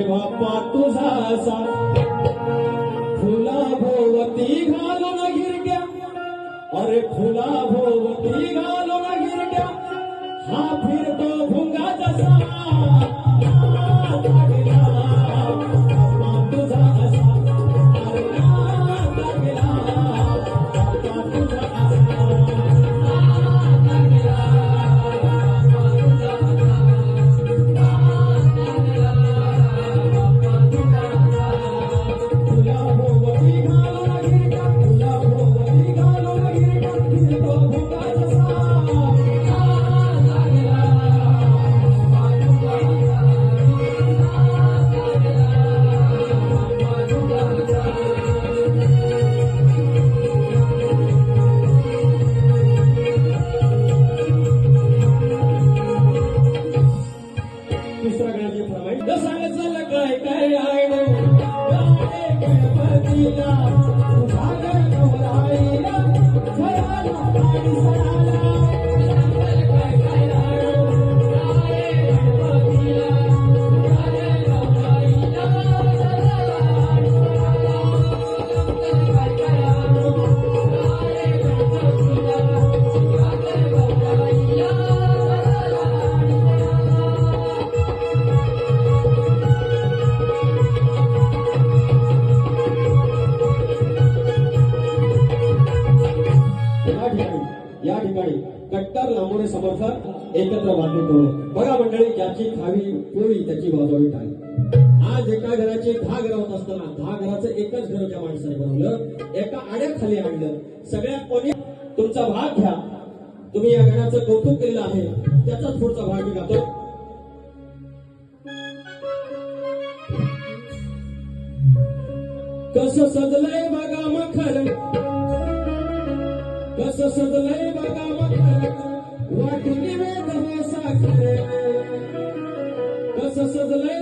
अरे बाप्पा तुझा असा. फुला भोवती घालून गिरक्या अरे फुला भोवती घालून गिरक्या हा फिरतो भुंगा जसा Navidad. या ठिकाणी कट्टर लांबोरे समर्थक एकत्र बांधून ठेवले. बघा मंडळी ज्याची खावी पोळी त्याची वाजवावी टाळी आज एका घराचे दहा घर होत असताना दहा घराचं एकच घर त्या माणसाने बनवलं. एका आड्याखाली आणलं. सगळ्यात कोणी तुमचा भाग घ्या. तुम्ही या घराचं कौतुक केलेलं आहे. त्याचाच पुढचा भाग मी गातो. कसं सजलंय बघा मखर. वाटून वेद हो साखर कस सजलंय